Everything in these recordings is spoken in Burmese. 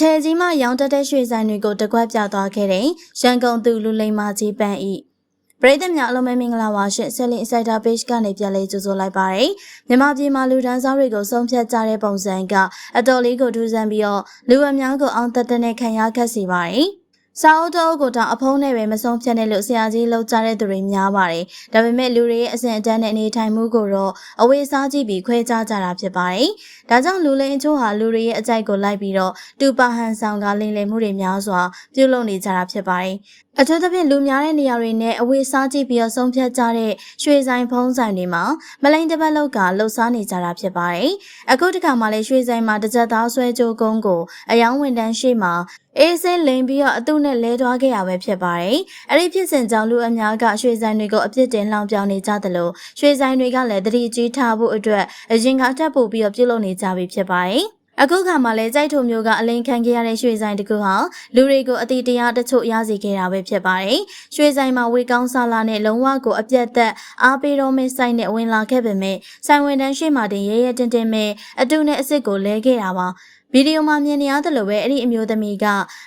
ထည်ကြီးမှရောင်းတတ်တဲ့ရွှေဆိုင်တွေကိုတကွက်ပြသွားခဲ့တဲ့ရန်ကုန်သူလူလိမ္မာကြီးပန်းဤပရိသတ်များအလုံးမဲမင်္ဂလာပါရှင်ဆယ်လင်စိုက်တာ page ကနေပြန်လေးကြိုဆိုလိုက်ပါရယ်မြန်မာပြည်မှာလူဒန်းစားတွေကိုဆုံးဖြတ်ကြတဲ့ပုံစံကအတော်လေးကိုထူးဆန်းပြီးတော့လူအများကိုအောင်တက်တဲ့နဲ့ခံရခက်စီပါရယ် စာအုပ်တော်ကိုတောင်အဖုံးနဲ့ပဲမဆုံးဖြတ်နဲ့လို့ဆရာကြီးလောက်ကြတဲ့သူတွေများပါတယ်။ဒါပေမဲ့လူတွေရဲ့အစဉ်အတန်းနဲ့အနေထိုင်မှုကိုတော့အဝေးစားကြည့်ပြီးခွဲခြားကြတာဖြစ်ပါတယ်။ဒါကြောင့်လူလိန်အချို့ဟာလူတွေရဲ့အကြိုက်ကိုလိုက်ပြီးတော့တူပါဟန်ဆောင်ကလိန်လည်မှုတွေများစွာပြုလုပ်နေကြတာဖြစ်ပါတယ်။အထူးသဖြင့်လူများတဲ့နေရာတွေနဲ့အဝေးစားကြည့်ပြီးတော့ဆုံးဖြတ်ကြတဲ့ရွှေဆိုင်ဖုံးဆိုင်တွေမှာမလိန်တစ်ပတ်လောက်ကလှုပ်ရှားနေကြတာဖြစ်ပါတယ်။အခုတစ်ခါမှလည်းရွှေဆိုင်မှာတစ်ကြက်သားဆွဲကြိုးကုန်းကိုအယောင်ဝန်တန်းရှိမှ အေးစင်းလိန်ပြီးတော့အတုနဲ့လဲသွားခဲ့ရပဲဖြစ်ပါတယ်။အဲ့ဒီဖြစ်စဉ်ကြောင့်လူအများကရွှေဆိုင်တွေကိုအပြစ်တင်လောင်ပြောင်နေကြသလိုရွှေဆိုင်တွေကလည်းတတိကြီးထားဖို့အတွက်အရင်ကတက်ပို့ပြီးတော့ပြုလုပ်နေကြပြီဖြစ်ပါတယ်။ အခုခါမှလည်းကြိုက်ထုံမျိုးကအလိန်ခံခဲ့ရတဲ့ရွှေဆိုင်တကူဟာလူတွေကိုအတိတရားတချို့ရစီခဲ့တာပဲဖြစ်ပါတယ်။ရွှေဆိုင်မှာဝေကောင်းဆလာနဲ့လုံးဝကိုအပြတ်သက်အားပေးတော်မဲ့ဆိုင်နဲ့ဝင်လာခဲ့ပေမဲ့ဆိုင်ဝင်တန်းရှိမှတင်ရဲရဲတင်းတင်းမဲ့အတူနဲ့အစ်စ်ကိုလဲခဲ့တာပါ။ဗီဒီယိုမှာမြင်နေရတယ်လို့ပဲအဲ့ဒီအမျိုးသမီးက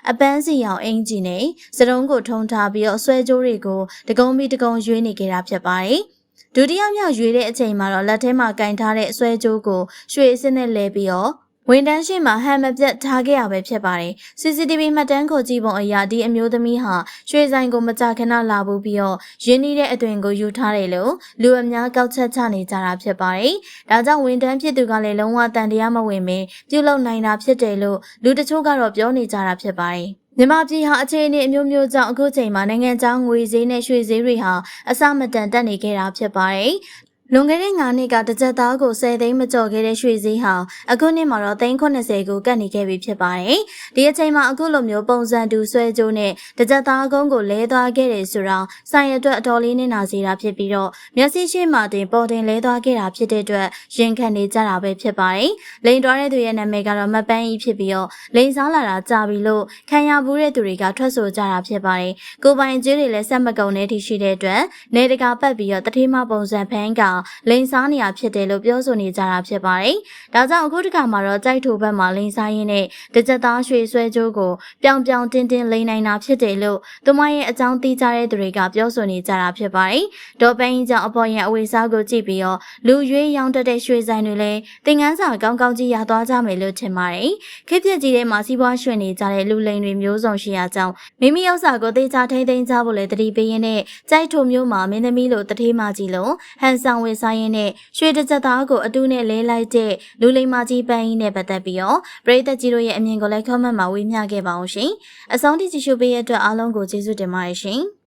အပန်းစီရောင်အင်ဂျီနဲ့စတုံးကိုထုံထားပြီးတော့ဆွဲကြိုးတွေကိုတကုံပြီးတကုံရွေးနေကြတာဖြစ်ပါတယ်။ဒုတိယမြောက်ရွေးတဲ့အချိန်မှာတော့လက်ထဲမှာကင်ထားတဲ့အဆွဲကြိုးကိုရွှေအစ်စ်နဲ့လဲပြီးတော့ ဝန်တန်းရှိမှဟန်မပြတ်ထားခဲ့ရပဲဖြစ်ပါတယ်။ CCTV မှတ်တမ်းကိုကြည့်ပုံအရဒီအမျိုးသမီးဟာရွှေဆိုင်ကိုမကြခဏလာဘူးပြီးတော့ရင်းနှီးတဲ့အသွင်ကိုယူထားတယ်လို့လူအများကောက်ချက်ချနေကြတာဖြစ်ပါတယ်။ဒါကြောင့်ဝန်တန်းဖြစ်သူကလည်းလုံးဝတန်တရားမဝင်မင်းပြုလုပ်နိုင်တာဖြစ်တယ်လို့လူတချို့ကတော့ပြောနေကြတာဖြစ်ပါတယ်။မြန်မာပြည်ဟာအခြေအနေအမျိုးမျိုးကြောင့်အခုချိန်မှာနိုင်ငံခြားငွေဈေးနဲ့ရွှေဈေးတွေဟာအဆမတန်တက်နေခဲ့တာဖြစ်ပါတယ်။ လွန်ခဲ့တဲ့9နှစ်ကတစ်ကြက်သားကို10သိန်းမကျော်ခဲ့တဲ့ရွှေဈေးဟာအခုနှစ်မှာတော့380ကိုကတ်နေခဲ့ပြီဖြစ်ပါတယ်။ဒီအချိန်မှာအခုလိုမျိုးပုံစံတူဆွဲကြိုးနဲ့တစ်ကြက်သားကုန်းကိုလဲသွားခဲ့တယ်ဆိုတော့ဆိုင်ရအတွက်အတော်လေးနစ်နာစေတာဖြစ်ပြီးတော့မျက်စိရှိမှတင်ပေါ်တင်လဲသွားခဲ့တာဖြစ်တဲ့အတွက်ရင်ခံနေကြတာပဲဖြစ်ပါတယ်။လိန်တော်တဲ့သူရဲ့နာမည်ကတော့မပန်းကြီးဖြစ်ပြီးတော့လိန်စားလာတာကြာပြီလို့ခံရဘူးတဲ့သူတွေကထွက်ဆိုကြတာဖြစ်ပါတယ်။ကိုပိုင်ကျေးတွေလည်းဆက်မကုံနေထိရှိတဲ့အတွက်နေတကာပတ်ပြီးတော့တတိမပုံစံဖန်းကလိန်စားနေရဖြစ်တယ်လို့ပြောဆိုနေကြတာဖြစ်ပါတယ်။ဒါကြောင့်အခုတစ်ခါမှာတော့ကြိုက်ထိုဘက်မှာလိန်စားရင်းနဲ့တကြက်သားရွှေဆွဲကြိုးကိုပြောင်ပြောင်တင်းတင်းလိန်နိုင်တာဖြစ်တယ်လို့သူမရဲ့အကြောင်းသိကြတဲ့သူတွေကပြောဆိုနေကြတာဖြစ်ပါတယ်။ဒေါ်ပန်းကြီးကြောင့်အပေါ်ရင်အဝေစားကိုကြည့်ပြီးတော့လူရွေးရောင်းတတ်တဲ့ရွှေဆိုင်တွေလည်းသင်ငန်းစာကောင်းကောင်းကြီးရသွားကြမယ်လို့ထင်ပါတယ်။ခေတ်ပြက်ကြီးထဲမှာစီးပွားရွှင်နေကြတဲ့လူလိန်တွေမျိုးစုံရှိရာကြောင့်မိမိဥစ္စာကိုသိချထိမ့်သိမ်းကြဖို့လည်းတတိပေးရင်းနဲ့ကြိုက်ထိုမျိုးမှာမင်းသမီးလိုတထေးမကြီးလိုဟန်ဆောင်ဝေစားရင်းနဲ့ရွှေတစ်ချက်သားကိုအတူနဲ့လဲလိုက်တဲ့လူလိမ္မာကြီးပန်းကြီးနဲ့ပတ်သက်ပြီးတော့ပရိသတ်ကြီးတို့ရဲ့အမြင်ကိုလည်း comment မှာဝေမျှခဲ့ပါအောင်ရှင်။အဆုံးထိကြည့်ရှုပေးရတဲ့အတွက်အားလုံးကိုကျေးဇူးတင်ပါတယ်ရှင်။